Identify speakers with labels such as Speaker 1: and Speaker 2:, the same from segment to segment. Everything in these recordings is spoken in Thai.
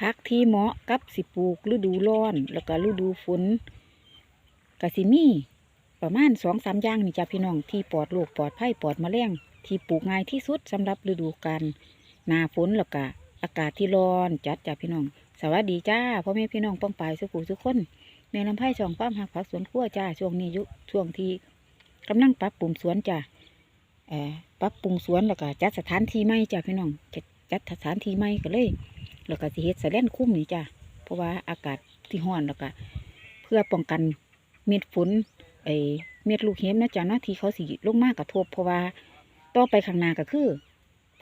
Speaker 1: พักที่เหมาะกับสิปลูกฤดูร้อน แล้วก็ฤดูฝนกสิมีประมาณสองสามอย่างนี่จ้ะพี่น้องที่ปลอดโรคปลอดภัยปลอดแมลงที่ปลูกง่ายที่สุดสำหรับฤดูกาลหนาฝนแล้วก็อากาศที่ร้อนจัดจ้ะพี่น้อง สวัสดีจ้าพ่อแม่พี่น้องป้องปายสุขุทุกคนแม่ลำไผ่ช่องป้ามหักผักสวนครัวจ้าช่วงนี้ยุช่วงที่กำลังปรับปรุงสวนจ้าเอ่อปรับปรุงสวนแล้วก็จัดสถานที่ใหม่จ้าพี่น้องจัดจัดสถานที่ใหม่ก็เลย แล้วก็สิเฮ็ดแสลนคุ้มนี่จ้าเพราะว่าอากาศที่ร้อนแล้วก็เพื่อป้องกันเม็ดฝนไอเม็ดลูกเห็บนะจ้าเนาะที่เขาสิลงมากกระทบเพราะว่าต่อไปข้างหน้าก็คือ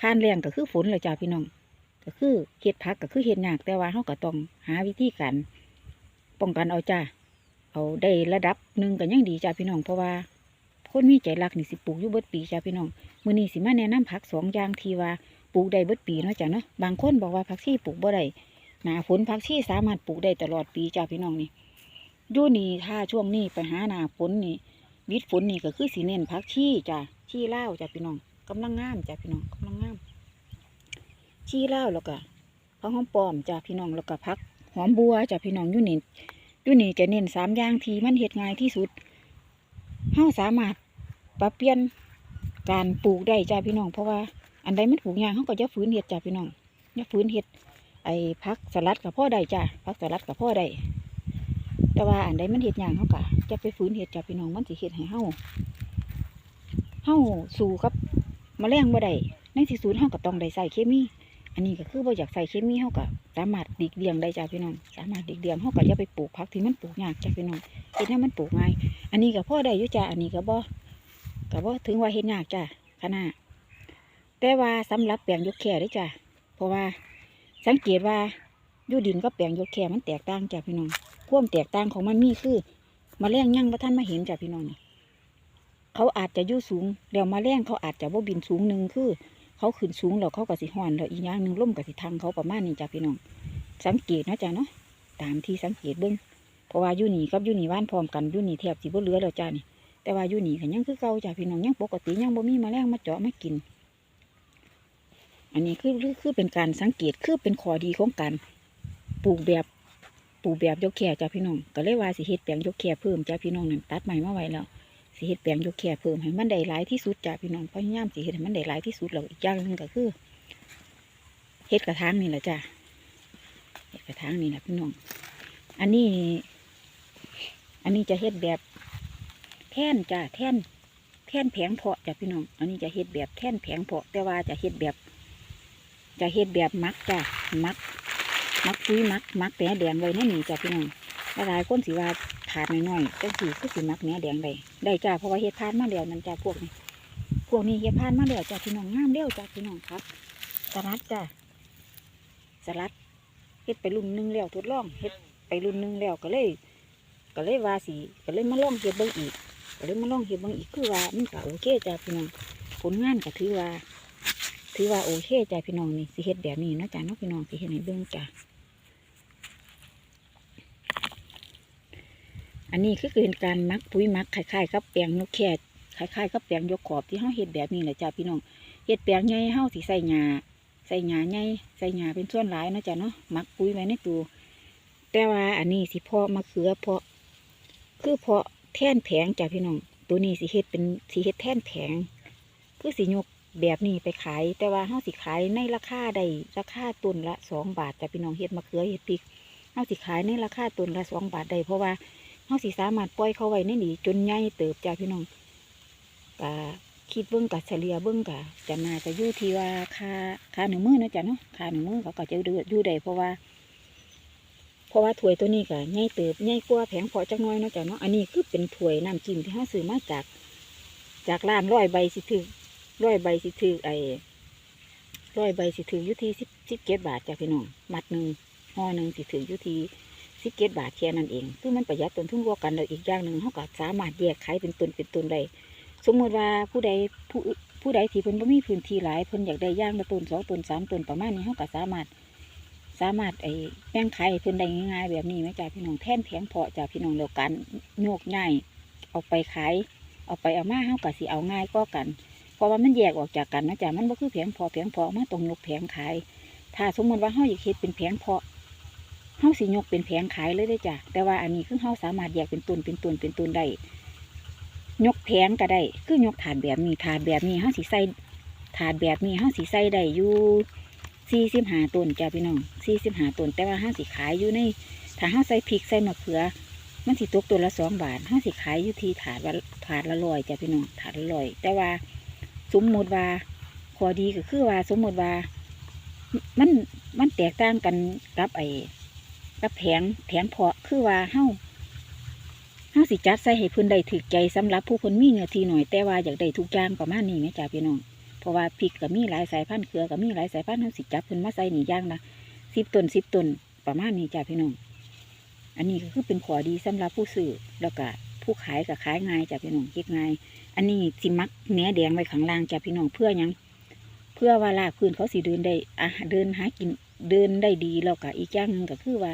Speaker 1: ผ่านแรงก็คือฝนเลยจ้าพี่น้อง ก็คือเฮ็ดพักก็คือเฮ็ดยากแต่ว่าเราก็ต้องหาวิธีการป้องกันเอาจ้าเอาได้ระดับหนึ่งก็ยังดีจ้าพี่น้องเพราะว่าคนมีใจรักนี่สิปลูกอยู่เบิดปีจ้าพี่น้องมือนี้สิมาแนะนำผักสองอย่างทีว่า ปลูกได้เบิดปีเนาะจ้าเนาะบางคนบอกว่าผักชีปลูกบ่ได้หนาฝนผักชีสามารถปลูกได้ตลอดปีจ้าพี่น้องนี่ยู่นี่ถ้าช่วงนี้ไปหาหนาฝนนี่วิดฝนนี่ก็คือสีเน้นผักชีจ้าชีลาจ้าพี่น้องกำลังงามจ้าพี่น้องกำลังงามชีเล่าแล้วก็พักหอมปลอมจ้ะพี่น้องแล้วก็พักหอมบัวจ้ะพี่น้องยู่นี่ยู่นี่จะเน้นสามอย่างที่มันเฮ็ดง่ายที่สุดเฮาสามารถปรับเปลี่ยนการปลูกได้จ้ะพี่น้องเพราะว่า อันใดมันปลูกยากเฮาก็จะฝืนเฮ็ดจ้ะพี่น้องอย่าฝืนเฮ็ดไอ้พักสลัดกับพ่อได้จ้ะพักสลัดกับพ่อได้แต่ว่าอันใดมันเฮ็ดยากเฮาก็จะไปฝืนเฮ็ดจ้ะพี่น้องมันสิเฮ็ดให้เฮาเฮาสู้กับแมลงบ่ได้ในที่สุดเฮาก็ต้องได้ใส่เคมี อันนี้ก็คือบ่อยากใส่เคมีเฮาก็สามารถดีกเลี่ยงได้จ้าพี่น้อง สามารถดีกเลี่ยงเฮาก็อย่าไปปลูกผักที่มันปลูกยากจ้าพี่น้องเฮ็ดให้มันปลูกง่าย อันนี้ก็พ่อได้อยู่จ้าอันนี้ก็บ่ก็บ่ถึงว่าเฮ็ดยากจ้าขนาด แต่ว่าสำหรับแปลงยกแค่ด้จ้าเพราะว่าสังเกตว่ายูดินกับแปลงยกแค่มันแตกต่างจ้าพี่น้องควมแตกต่างของมันมีคือมาแมลงยังบ่ทันมาเห็นจ้าพี่น้องนี่เขาอาจจะยู่สูงแล้วมาแมลงเขาอาจจะบ่บินสูงหนึ่งคือ เขาขึ้นสูงแล้วเขาก็สิห่อนแล้วอีกอย่างหนึ่งล่มก็สิทางเขาประมาณนี้จ้ะพี่น้อง สังเกตนะจ๊ะเนาะตามที่สังเกตเบิ้องเพราะว่ายูนี่กับยูนี่ว่านพร้อมกันยูนี่แทบสิบ่เหลือแล้วจ้ะนี่แต่ว่ายูนี่ก็ยังคือเก่าจ้ะพี่น้องยังปกติยังบ่มีมาแมลงมาเจาะมากิน อันนี้คือคือเป็นการสังเกตคือเป็นข้อดีของการปลูกแบบปลูกแบบยกแค่จ้ะพี่น้องก็เลยว่าสิเฮ็ดแปลงยกแค่เพิ่มจ้ะพี่น้องนั่นตัดใหม่มาไว้แล้วสิเฮ็ดแปลงยกแค่เพิ่มให้มันได้หลายที่สุดจ้ะพี่น้องเพยาะย่ามสิเฮ็ดให้มันได้หลายที่สุดแล้วอีกอย่างหนึงก็คือเฮ็ดกระถางนี่แหละจ้ะเฮ็ดกระถางนี่แหละพี่น้องอันนี้ อันนี้จะเฮ็ดแบบแท่นจ้ะแท่นแท่นแผงเพาะจ้ะพี่น้อง อันนี้จะเฮ็ดแบบแท่นแผงเพาะแต่ว่าจะเฮ็ดแบบ จะเฮ็ดแบบมักจ้ะมัก มักปุ๋ยมักมักแปะแดงไว้ในนี่จ้ะพี่น้องหลายคนสิว่าถาดน้อยๆจังสีคือสิมักเนี้ยแดงได้ได้จ้าเพราะว่าเฮ็ดพานมาแล้วนั่นจ้าพวกนี้พวกนี้เฮ็ดพานมาแล้วจ้าพี่น้องงามเร็วจ้าพี่น้องครับสลัดจ้าสลัดเฮ็ดไปรุ่นหนึงแล้วทดลองเฮ็ดไปรุ่นหนึงแล้วก็เลย ก็เลยว่าสิก็เลยมาลองเฮ็ดเบิ่งอีกก็เลยมาลองเฮ็ดเบิ่งอีกคือว่ามันก็โอเคจ้าพี่น้องผลงานก็ถือว่า ถือว่าโอเคใจพี่น้องนี่สิเฮ็ดแบบนี้เนาะจ้าเนาะพี่น้องสิเฮ็ดให้เบิ่งจ้าอันนี้คือเป็นการมักปุ๋ยมักคล้ายๆกับแปลงนกแคดคล้ายๆกับแปลงยกขอบที่เฮาเฮ็ดแบบนี้แหละจ้าพี่น้องเฮ็ดแปลงใหญ่เฮาสิใส่หญ้าใส่หญ้าใหญ่ใส่หญ้าเป็นส่วนหลายเนาะจ้ะเนาะมักปุ๋ยไว้ในตู้แต่ว่าอันนี้สิเพาะมะเขือเพาะ คือเพาะแท่นแผงจ้ะพี่น้องตัวนี้สิเฮ็ดเป็นสิเฮ็ดแท่นแผง คือสิยก แบบนี้ไปขาย แต่ว่าเฮาสิขายในราคาใดราคาต้นละสองบาทจ้ะพี่น้องเฮ็ดมะเขือเฮ็ดพริกเฮาสิขายในราคาต้นละสองบาทได้เพราะว่าเฮาสิสามารถปล่อยเขาไว้ในนี้จนใหญ่เติบจ้าพี่น้องกะคิดเบิ้องกะเฉลี่ยเบิ้องกะจะน่าจะอยู่ที่ว่าค่าค่าหนึ่งมือนาะจ้ะเนาะค่าหนึ่งมือเขาก็จะอยู่ได้เพราะว่า เพราะว่าถ้วยตัวนี้ก็ใหญ่เติบใหญ่กว่าแผงพอจักน้อยนะจ้ะเนาะอันนี้คือเป็นถ้วยน้ำจิ้มที่เฮาซื้อมาจาก จากร้านร้อยใบสิถือ ร้อยใบสิถือไอ้ร้อยใบสิถืออยู่ที่สิบสิบเจ็บาทจ้ะพี่น้องมัดหนึ่งห่อหนึ่งสิถืออยู่ที่สิบเกตบาทแค่นั้นเองคือมันประหยัดต้นทุนกว่ากันแล้วอีกอย่างหนึ่งเขาก็สามารถแยกขายเป็นต้นเป็นต้นได้สมมติว่าผู้ใดผู้ผู้ใดที่เพิ่นบ่มีพื้นที่หลายเพิ่นอยากได้ย่างละต้นสองต้นสามต้นประมาณนี้เขาก็สามารถสามารถไอ้แบ่งขายเพิ่นได้ง่ายๆแบบนี้ไหมจ้าพี่น้องแท่นแผงเพาะจ้าพี่น้องแล้วกันโยกง่ายเอาไปขายเอาไปเอามาเขาก็สิเอาง่ายก็กัน เพราะว่ามันแยกออกจากกันนะจ้ามันบ่คือแผงเพาะแผงพาะมาตรงยกแผงขาย ถ้าสมมติว่าเขาอยากเฮ็ดเป็นแผงพาะเฮาสิยกเป็นแผงขายเลยได้จ้ะแต่ว่าอันนี้คือเฮาสามารถแยกเป็นตุนเป็นตุนเป็นตุนได้ยกแผงก็ได้ คือยกถาดแบบนี้ถาดแบบนี้เฮาสิใส่ถาดแบบนี้เฮาสิใส่ได้อยู่สี่สิบห้าต้นจ้ะพี่น้องสี่สิบห้าต้นแต่ว่าเฮาสิขายอยู่ในถ้าเฮาใส่พริกใส่มะเขือ มันสิตกตัวละสองบาทเฮาสิขายอยู่ที่ถาดละถาดละร้อยจ้ะพี่น้องถาดละร้อย แต่ว่า สมมติว่าข้อดีก็คือว่าสมมติว่า มันมันแตกต่างกันกับไอ้กับแผงแผงเพาะคือว่าเฮาเฮาสิจัดใส่ให้เพิ่นได้ถึกใจสำหรับผู้เพิ่นมีเนื้อที่หน่อยแต่ว่าอยากได้ทุกอย่างประมาณนี้แหมจ้าพี่น้องเพราะว่าพริกก็มีหลายสายพันธุ์เครือก็มีหลายสายพันธุ์เฮาสิจับเพิ่นมาใส่หนีย่างละสิบต้นสิบต้นประมาณนี้จ้าพี่น้องอันนี้ก็คือเป็นขอดีสำหรับผู้ซื้อแล้วก็ผู้ขายก็ขายง่ายจ้าพี่น้องเก็บง่าย อันนี้สิมักเนื้อแดงไว้ข้างล่างจ้าพี่น้องเพื่อยัง เพื่อว่าลากพื้นเขาสิเดินได้อะเดินหากินเดินได้ดีแล้วก็อีกอย่างหนึ่งก็คือว่า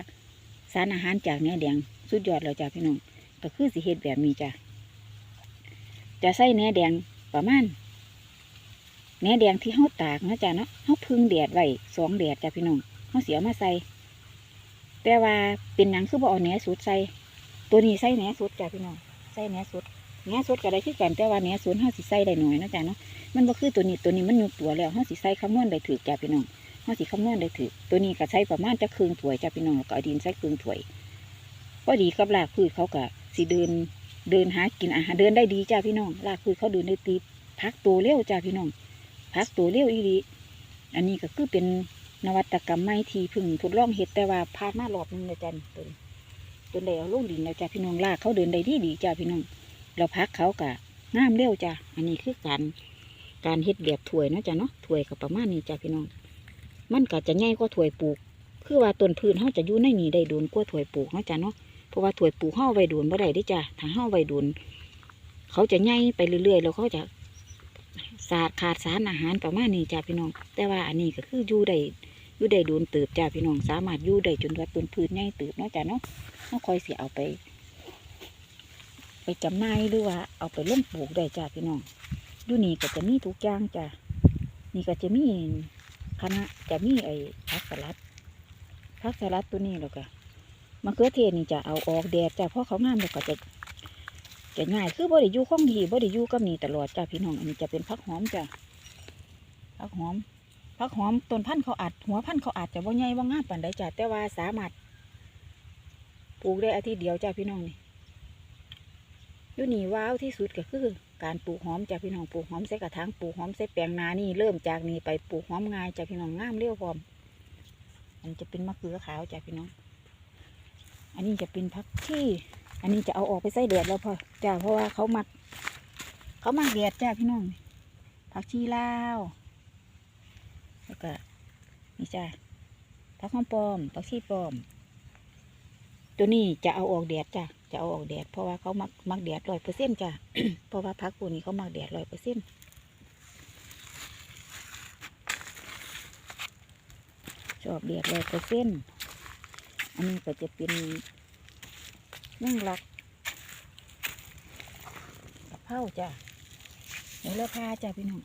Speaker 1: สารอาหารจากเนื้อแดงสุดยอดแล้วจ้าพี่น้องก็คือสิเฮ็ดแบบนี้จ้ะจะใส่เนื้อแดงประมาณเนื้อแดงที่เฮาตากนะจ้ะเนาะเฮาพึ่งแดดไว้สองแดดจ้ะพี่น้องเฮาเสียมาใส่แต่ว่าเป็นหยังคือบ่เอาเนื้อสุดใส่ตัวนี้ใส่เนื้อสุดจ้ะพี่น้องใส่เนื้อสุด เนื้อสดก็ได้คือกันแต่ว่าเนื้อสดเฮาสิใส่ได้หน่อยนะจ้ะเนาะมันบ่คือตัวนี้ตัวนี้มันยุบตัวแล้วเฮาสิใส่คำนวณได้ถือจ้าพี่น้องเฮาสิคำนวณได้ถือตัวนี้ก็ใช้ประมาณจะครึ่งถ้วยจ้าพี่น้องก็ดินใส่ครึ่งถ้วยพอดีกับรากพืชเขาก็สิเดินเดินหากินอาหารเดินได้ดีจ้าพี่น้องรากพืชเขาเดินได้ตีพักตัวเร็วจ้าพี่น้องพักตัวเร็วอีหลีอันนี้ก็คือเป็นนวัตกรรมใหม่ที่พึ่งทดลองเฮ็ดแต่ว่าผ่านมารอบนึงแล้วจ้านี่ตัวนี้ตัวใดเอาลงดินแล้วจ้าพี่น้องรากเขาเดินได้ดีดีจ้าพี่น้อง เราพักเขากะงามเร็วจ้าอันนี้คือการการเฮ็ดแบบถ้วยนาะจ้ะเนาะถ้วยก็ประมาณนี้จ้ะพี่น้อง มันก็จะใหญ่กว่าถ้วยปลูก คือว่าต้นพืชเฮาจะอยู่ในนี้ได้โดนกว่าถ้วยปลูกนาะจ้ะเนาะเพราะว่าถ้วยปลูกเฮาเอาไว้โดนบ่ได้ด้จ้ะถ้าเฮาเอาไว้โดนเขาจะใหญ่ไปเรื่อยๆแล้วเขาจะสาดขาดสารอาหารประมาณนี้จ้ะพี่น้อง แต่ว่าอันนี้ก็คืออยู่ได้อยู่ได้โดนเติบจ้ะพี่น้องสามารถอยู่ได้จนว่าต้นพืชใหญ่เติบเนาะจ้ะเนาะเฮาคอยเสิเอาไป ไปจำหน่ายหรือว่าเอาไปลงปลูกได้จ้ะพี่น้องอยู่นี่ก็จะมีทุกอย่างจ้ะนี่ก็จะมีคณะจะมีไอ้ผักสลัดผักสลัดตัวนี้แล้วก็มะเขือเทศนี่จะเอาออกแดดจ้ะเพราะเขางามแล้วก็จะจะง่ายคือบ่ได้อยู่ข้องดีบ่ได้อยู่กับนี่ตลอดจ้ะพี่น้องอันนี้จะเป็นผักหอมจ้ะผักหอมผักหอมต้นพันธุ์เขาอาจหัวพันธุ์เขาอาจจะบ่าใหญ่บ่งามปานใดจ้ะแต่ว่าสามารถปลูกได้อาทิตย์เดียวจ้ะพี่น้องนี่ ยู่นี่ว้าวที่สุดก็คือ การปลูกหอมจากพี่น้องปลูกหอมใส่กระถางปลูกหอมใส่แปลงนานี่เริ่มจากนี้ไปปลูกหอมง่ายจากพี่น้องงามเร็วพร้อม อันจะเป็นมะเขือขาวจากพี่น้อง อันนี้จะเป็นพักที่ อันนี้จะเอาออกไปใส่แดดแล้วพอจ้าเพราะว่าเขามัก เขามักแดดจ้าพี่น้องผักชีลาวแล้วก็นี่จ้าผักหอมปลอมผักชีปลอม ตัวนี้จะเอาออกแดดจ้ะ จะเอาออกแดดเพราะว่าเขามักมักแดดร้อยเปอร์เซ็นต์จ้ะเพราะว่าพักพวกนี้เขามักแดดร้อยเปอร์เซ็นต์ชอบแดดร้อยเปอร์เซ็นต์อันนี้ก็จะเป็นนั่งรักกะเพราจ้ะหมูละพาจ้ะพี่น้อง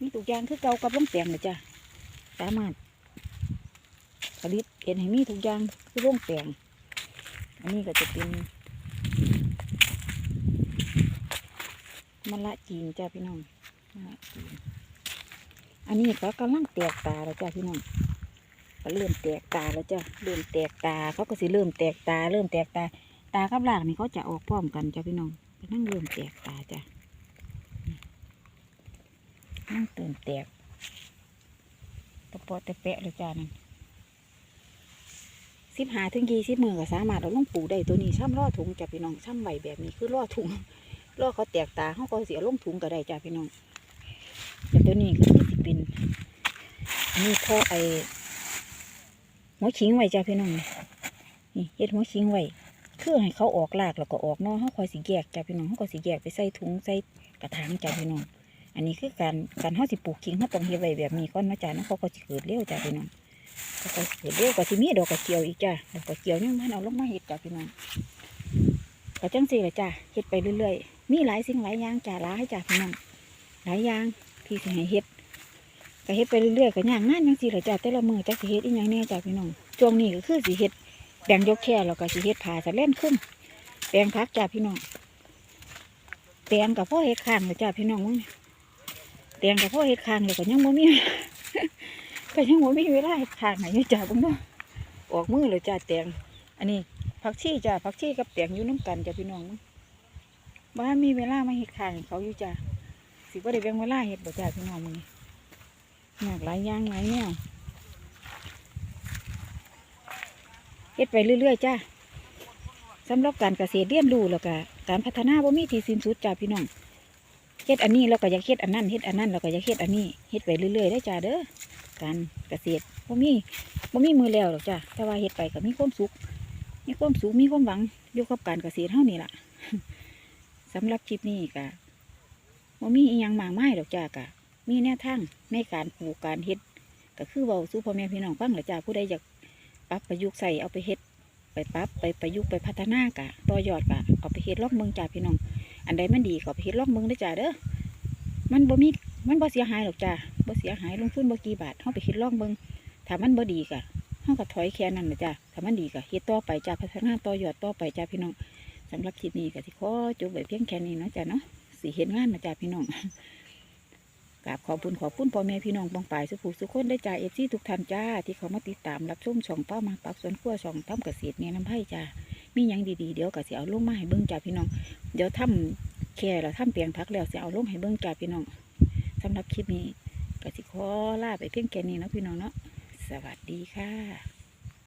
Speaker 1: มีทุกยางคือเก่ากับล่องแปลงเลยจ้ะสามารถผลิตเห็นให้มีทุกอย่างคือล่องแปลง อันนี้ก็จะเป็นมะละจีนจ้าพี่น้องมะละจีนอันนี้ก็กำลังแตกตาแล้วจ้าพี่น้องก็เริ่มแตกตาแล้วจ้าเริ่มแตกตาเขาก็สิเริ่มแตกตา เริ่มแตกตา ตากับหลากนี่เขาจะออกพร้อมกันจ้าพี่น้องก็นั่งเริ่มแตกตาจ้านั่งเติมแตกตะปอตะแปะเลยจ้านั่น สิบหาถึงยี่สิบมือก็สามารถเอาลงปูได้ตัวนี้ช่ำล่อถุงจ้ะพี่น้องช่ำไหวแบบนี้คือล่อถุงล่อเขาแตกตาเขาก็เสียลงถุงก็ได้จ้ะพี่น้องแต่ตัวนี้ก็คือสิเป็นนนี้พ่อไอหัวขิงไว้จ้ะพี่น้องนี่เฮ็ดหัวขิงไว้คือให้เขาออกรากแล้วก็ออกนอเขาคอยสีแยกจ้ะพี่น้องเขาก็สีแยกไปใส่ถุงใส่กระถางจ้ะพี่น้องอันนี้คือการการเขาสิปลูกขิงเขาต้องเฮ็ดไว้แบบนี้ก่อนนะจ้ะเนาะเขาก็สิเกิดเร็วจ้ะพี่น้อง เดเดียวก็สิมีดอกกระเจียวอีกจ้ะดอกกระเจียวยังมันเอาลงมาเห็ดจ้ะพี่น้องก็จังสี่ละจ้ะเห็ดไปเรื่อยๆ มีหลายสิ่งหลายอย่างจ้ะหลายจ้ะพี่น้องหลายอย่างที่สิให้เห็ดก็เห็ดไปเรื่อยๆก็ย่างงานจังสี่ละจ้ะแต่ละมือจักสิเห็ดอีหยังแน่จ้ะพี่น้องจช่วงนี้ก็คือสิเฮ็ดแปลงยกแค่แล้วก็สิเฮ็ดผ่าสะเล่นคุ้มแปลงพักจ้าพี่น้องแปลงกับพ่อเฮ็ดข้างเลยจ้าพี่น้องมึงแปลงกับพ่อเฮ็ดข้างเลยก็ยังบ่มี ก็ยังบ่มีเวลาเฮ็ดข้างให้อยู่จ้าบิ่งเนาะออกมือเลยจ้าแตงอันนี้ผักชีจ้าผักชีกับแตงอยู่น้ำกันจ้าพี่น้องมึงบ้านมีเวลามาเฮ็ดขางเขาอยู่จ้าสิบ่ได้แบ่งเวลาเฮ็ดบ่จ้าพี่น้องมึงอยากหลายย่างหลายแนวเฮ็ดไปเรื่อยๆจ้าสำหรับการเกษตรเรียนรู้แล้วก็การพัฒนาบ่มีที่สิ้นสุดจ้าพี่น้องเฮ็ดอันนี้เราก็อยากเฮ็ดอันนั้นเฮ็ดอันนั้นเราก็อยากเฮ็ดอันนี้เฮ็ดไปเรื่อยๆได้จ้าเด้อ การเกษตรบ่มีบ่มีมือแล้วหรอกจ้าแต่ว่าเฮ็ดไปก็มีความสุขมีความสุขมีความหวังอยู่กับการเกษตรเฮานี่ล่ะสำหรับคลิปนี้ก็บ่มีอีหยังมากมายดอกจ้าก็มีแนวทางในการปลูกการเฮ็ดก็คือเว้าสู่พ่อแม่พี่น้องฟังหละจ้าผู้ใดอยากปรับประยุกต์ใส่เอาไปเฮ็ดไปปรับไปประยุกต์ไปพัฒนากะต่อยอดกะเอาไปเฮ็ดลอกเมืองจ่าพี่น้อง อันใดมันดีก็ไปเฮ็ดลอกเมืองได้จ้าเด้อมันบ่มี มันบ่เสียหายหรอกจ้าบ่เสียหายลงทุนบ่กี่บาทเฮาไปเฮ็ดลอกเมืองถ้ามันบ่ดีกะเฮาก็ถอยแค่นั้นนะจ้าถ้ามันดีกะเฮ็ดต่อไปจ้าพัฒนาต่อยอดต่อไปจ้าพี่น้องสำหรับคลิปนี้ก็สิขอจบไว้เพียงแค่นี้เนาะจ้าเนาะสิเฮ็ดงานนะจ้าพี่น้องกราบขอบคุณขอบคุณพ่อแม่พี่น้องบองปลายสุภูสุขคนได้จ่าเอฟซีทุกท่านจ้า ที่เขามาติดตามรับชมช่องเป้ามาปักสวนขั้วช่องทำเกษตรเนี่ยน้ำไผ่จ้ามียังดีๆเดี๋ยวก็สิเอาลงมาให้เบิ้งจ้าพี่น้อง เดี๋ยวทำแค่แล้วทำเปลียงพักแล้วสิเอาลงให้เบิ้งจ้าพี่น้อง สำหรับคลิปนี้ก็สิขอลาไปเพียงแค่นี้นะพี่น้องเนาะสวัสดีค่ะ